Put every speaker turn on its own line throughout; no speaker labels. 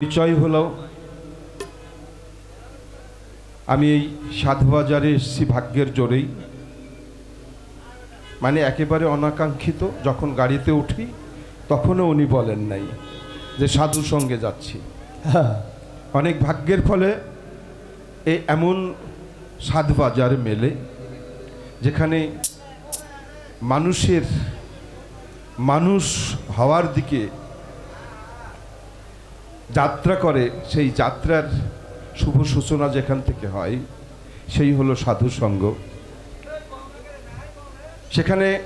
পরিচয় হলো আমি এই সাধুবাজারে এসেছি ভাগ্যের জোরেই। মানে একেবারে অনাকাঙ্ক্ষিত যখন গাড়িতে উঠি তখনও উনি বলেন নাই যে সাধু সঙ্গে যাচ্ছি। অনেক ভাগ্যের ফলে এই এমন সাধবাজার মেলে যেখানে মানুষের মানুষ হওয়ার দিকে যাত্রা করে, সেই যাত্রার শুভ সূচনা যেখান থেকে হয়, সেই হলো সাধু সঙ্গ। সেখানে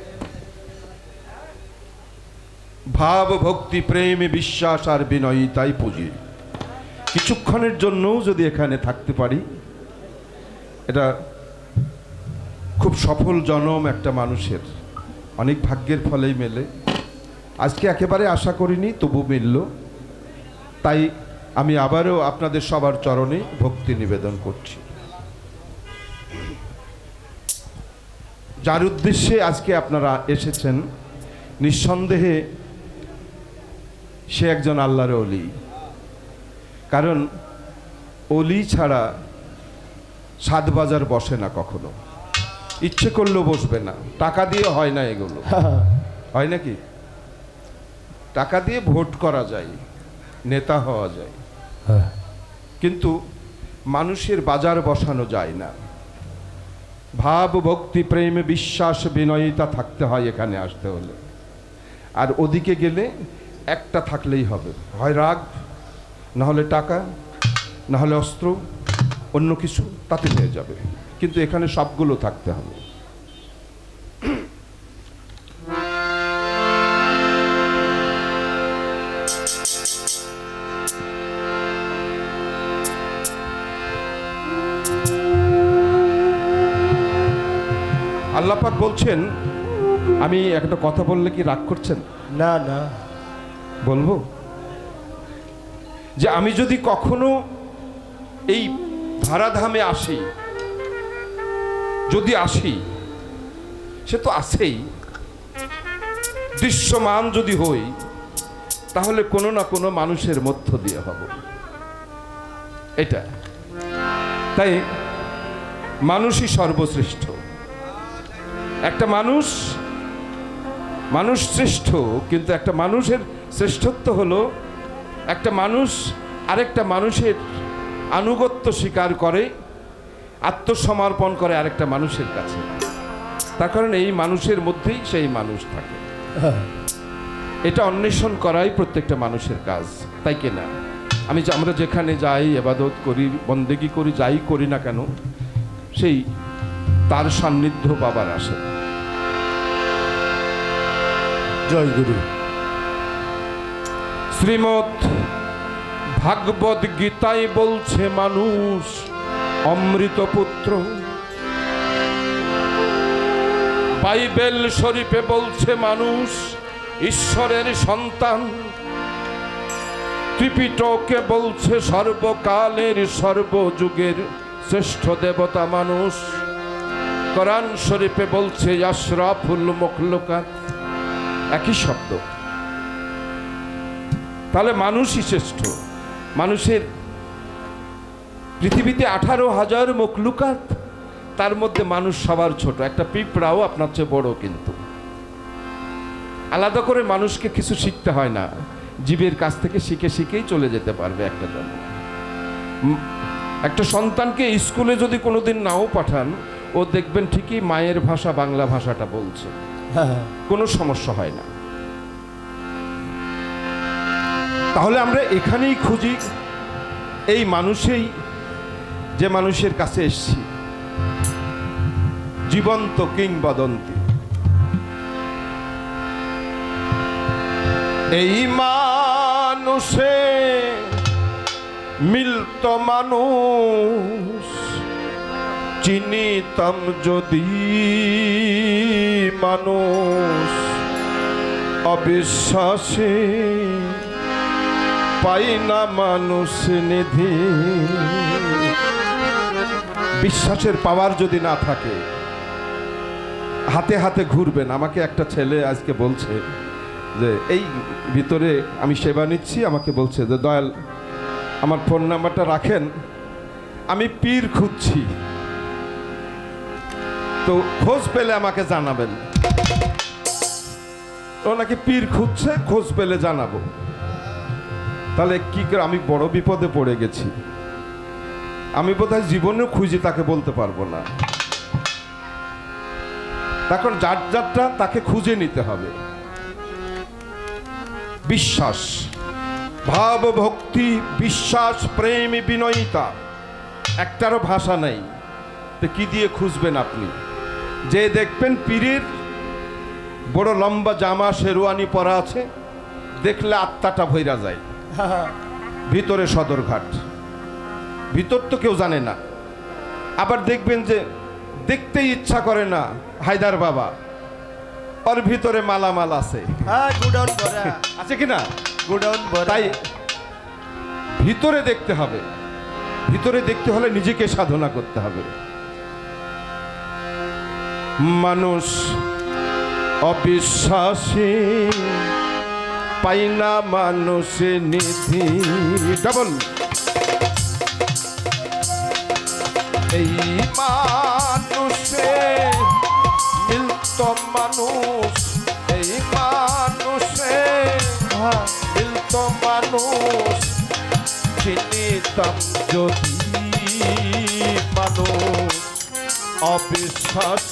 ভাব ভক্তি প্রেম বিশ্বাস আর বিনয়িতাই পুঁজি। কিছুক্ষণের জন্যও যদি এখানে থাকতে পারি, এটা খুব সফল জনম একটা মানুষের। অনেক ভাগ্যের ফলেই মেলে। আজকে একেবারে আশা করিনি, তবু মিলল। তাই আমি আবারও আপনাদের সবার চরণে ভক্তি নিবেদন করছি। যার উদ্দেশ্যে আজকে আপনারা এসেছেন নিঃসন্দেহে সে একজন আল্লাহর অলি। কারণ অলি ছাড়া সাত বাজার বসে না কখনো। ইচ্ছে করলেও বসবে না। টাকা দিয়ে হয় না এগুলো। হয় নাকি? টাকা দিয়ে ভোট করা যায়। নেতা হওয়া যায়। কিন্তু মানুষের বাজার বসানো যায় না। ভাব ভক্তি প্রেম বিশ্বাস বিনয়িতা থাকতে হয় এখানে আসতে হলে। আর ওদিকে গেলে একটা থাকলেই হবে। হয় রাগ না হলে টাকা না হলে অস্ত্র অন্য কিছু তাতে হয়ে যাবে। কিন্তু এখানে সবগুলো থাকতে হবে। বলছেন আমি একটা কথা বললে কি রাগ করছেন?
না না।
বলব? যে আমি যদি কখনো এই ধরাধামে আসি যদি আসি সে তো আছেই। দৃশ্যমান যদি হই তাহলে কোনো না কোনো মানুষের মধ্য দিয়ে হব। এটা। তাই মানুষই সর্বশ্রেষ্ঠ। একটা মানুষ মানুষ শ্রেষ্ঠ, কিন্তু একটা মানুষের শ্রেষ্ঠত্ব হলো একটা মানুষ আরেকটা মানুষের আনুগত্য স্বীকার করে, আত্মসমর্পণ করে আরেকটা মানুষের কাছে। তার কারণে এই মানুষের মধ্যেই সেই মানুষ থাকে। এটা অন্বেষণ করাই প্রত্যেকটা মানুষের কাজ, তাই কি না? আমি আমরা যেখানে যাই, এবাদত করি, বন্দেগি করি, যাই করি না কেন, সেই তার সান্নিধ্য পাবার আসে
জয় গুরু।
শ্রীমৎ ভাগবত গীতায় বলছে মানুষ অমৃত পুত্র। বাইবেল শরীফে বলছে মানুষ ঈশ্বরের সন্তান। ত্রিপিটকে বলছে সর্বকালের সর্বযুগের শ্রেষ্ঠ দেবতা মানুষ। কোরআন শরীফে বলছে আশরাফুল মখলুকাত। একই শব্দ। তাহলে মানুষই শ্রেষ্ঠ। মানুষের পৃথিবীতে আঠারো হাজার মকলুকাত তার মধ্যে মানুষ সবার ছোট। একটা পিঁপড়াও আপনার চেয়ে বড় কিন্তু। আলাদা করে মানুষকে কিছু শিখতে হয় না। জীবের কাছ থেকে শিখে শিখেই চলে যেতে পারবে একটা জন একটা সন্তানকে স্কুলে যদি কোনোদিন নাও পাঠান ও দেখবেন ঠিকই মায়ের ভাষা বাংলা ভাষাটা বলছে।
হ্যাঁ।
কোনো সমস্যা হয় না। তাহলে আমরা এখানেই খুঁজি এই মানুষেই যে মানুষের কাছে এসছি। জীবন্ত কিংবদন্তি। এই মানুষে মিলত মানুষ। চিনিতাম যদি মানুষ অবিশ্বাসে পাই না মানুষ নিধি। বিশ্বাসের পাওয়ার যদি না থাকে, হাতে হাতে ঘুরবেন। আমাকে একটা ছেলে আজকে বলছে যে, এই ভিতরে আমি সেবা নিচ্ছি। আমাকে বলছে যে, দয়াল, আমার ফোন নাম্বারটা রাখেন। আমি পীর খুঁজছি। তো খোঁজ পেলে আমাকে জানাবেন। ও নাকি পীর খুঁজছে, খোঁজ পেলে জানাব। তাহলে কি করে আমি বড় বিপদে পড়ে গেছি? আমি বোধহয় জীবনেও খুঁজে তাকে বলতে পারব না। তখন যার যারটা তাকে খুঁজে নিতে হবে। বিশ্বাস। ভাব ভক্তি, বিশ্বাস, প্রেম, বিনয়িতা। একটারও ভাষা নেই। তো কি দিয়ে খুঁজবেন আপনি? যে দেখবেন পীরের বড় লম্বা জামা শেরওয়ানি পরা আছে দেখলে আত্মাটা ভৈরা যায়। ভিতরে সদরঘাট। ভিতর তো কেউ জানে না। আবার দেখবেন যে দেখতেই ইচ্ছা করে না হায়দার বাবা। ওর ভিতরে মালামাল আছে।
হ্যাঁ
আছে কি না?
গুডাউন
তাই ভিতরে দেখতে হবে। ভিতরে দেখতে হলে নিজেকে সাধনা করতে হবে। মানুষ অবিশ্বাসী পাই না মানুষ নিধি। ডবল। এই মানুষে মিলত মানুষ, এই মানুষে মিলত মানুষ, চিনিতাম যদি মানুষ, অবিশ্বাসে।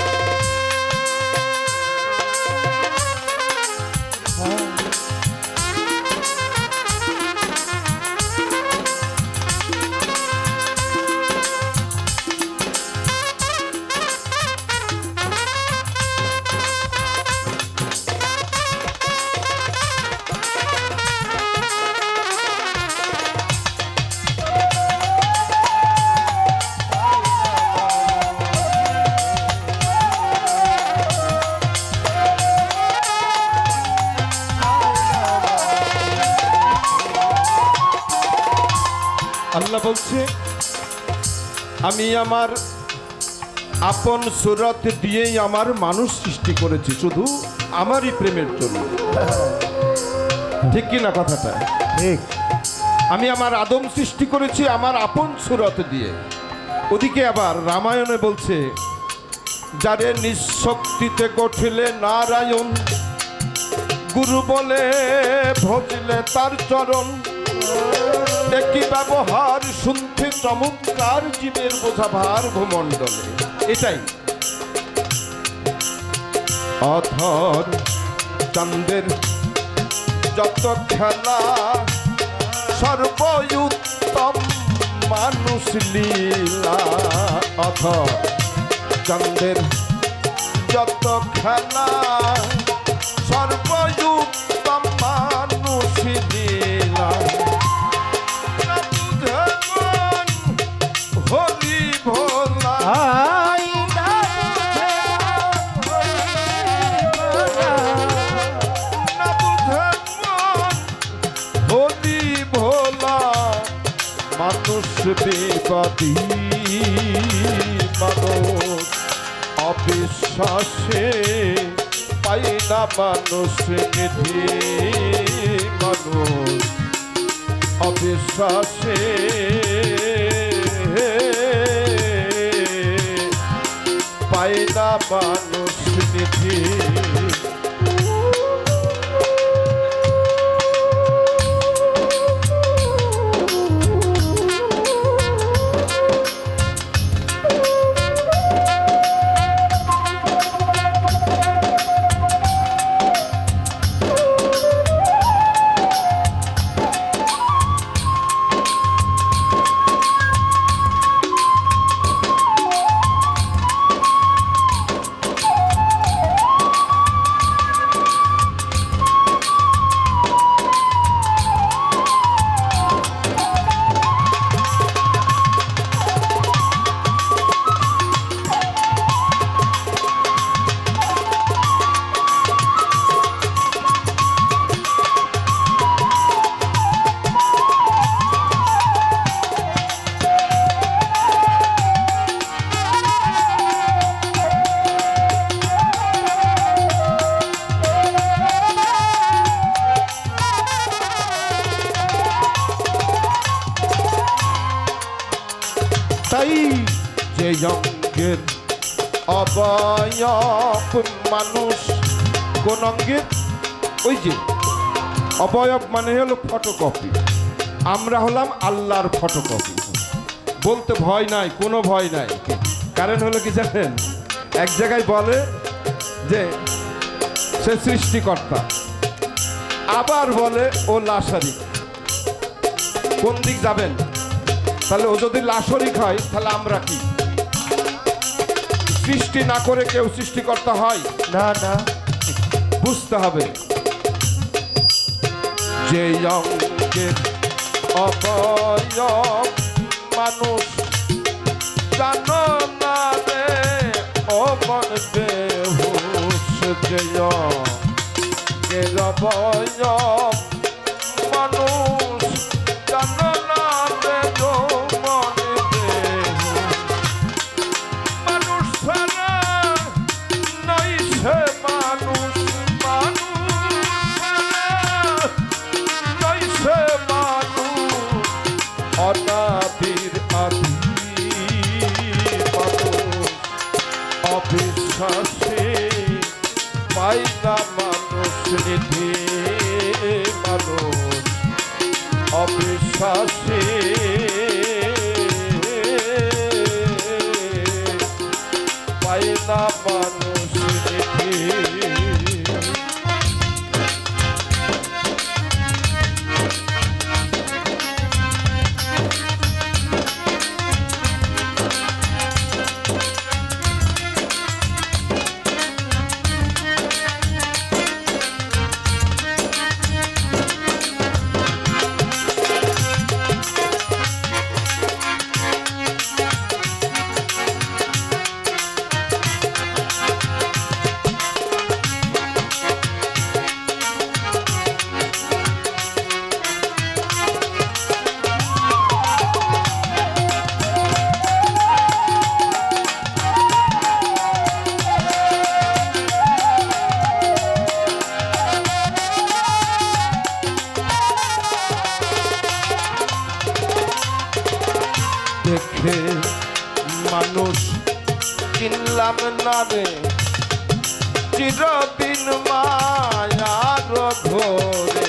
বলছে আমি আমার আপন সুরত দিয়েই আমার মানুষ সৃষ্টি করেছি শুধু আমারই প্রেমের জন্য। ঠিক কি না কথাটা?
ঠিক।
আমি আমার আদম সৃষ্টি করেছি আমার আপন সুরত দিয়ে। ওদিকে আবার রামায়ণে বলছে যারে নিঃশক্তিতে গঠিলে নারায়ণ গুরু বলে ভজলে তার চরণ। একই ব্যবহার শুনতে চমৎকার জীবের বোঝা ভার ভূমণ্ডলে। এটাই। অথর চন্দ্রের যত খেলা সর্বয়ুত্তম মানুষ লীলা। অথর চন্দ্রের যত খেলা সর্বযুক্তম বিপদী মানুষ অবিশ্বাসে পাই না মানুষ নিধি মানুষ অবিশ্বাসে পাই না মানুষ নিধি অবয়ব মানুষ, কোন অঙ্গের ওই যে, অবয়ব মানে হলো ফটোকপি আমরা হলাম আল্লাহর ফটোকপি বলতে ভয় নাই, কোনো ভয় নাই। কারণ হলো কি জানেন? এক জায়গায় বলে যে, সে সৃষ্টিকর্তা। আবার বলে, ও লাশারিক। কোন দিক যাবেন? তাহলে ও যদি লাশরিক হয়, তাহলে আমরা কি? সৃষ্টি না করে কেউ সৃষ্টিকর্তা হয়।
না না।
বুঝতে হবে। যে অঙ্গের অবয়ব মানুষ জানো না রে ও মন বেহুশ যে অঙ্গের অবয়ব দেখে মানুষ চিনলাম না রে। চিরদিন মায়ার ঘোরে।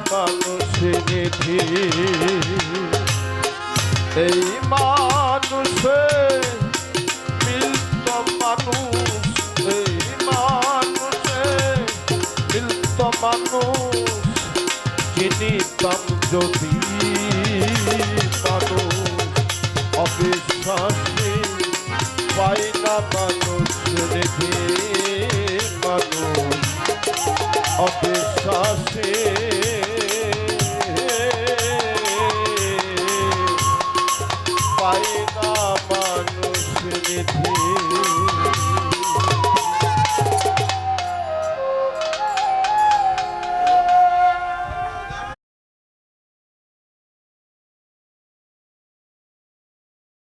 না মানুষ নিধি এই মানুষে মিলত মানুষ এই মানুষে মিলত মানুষ চিনিতাম যদি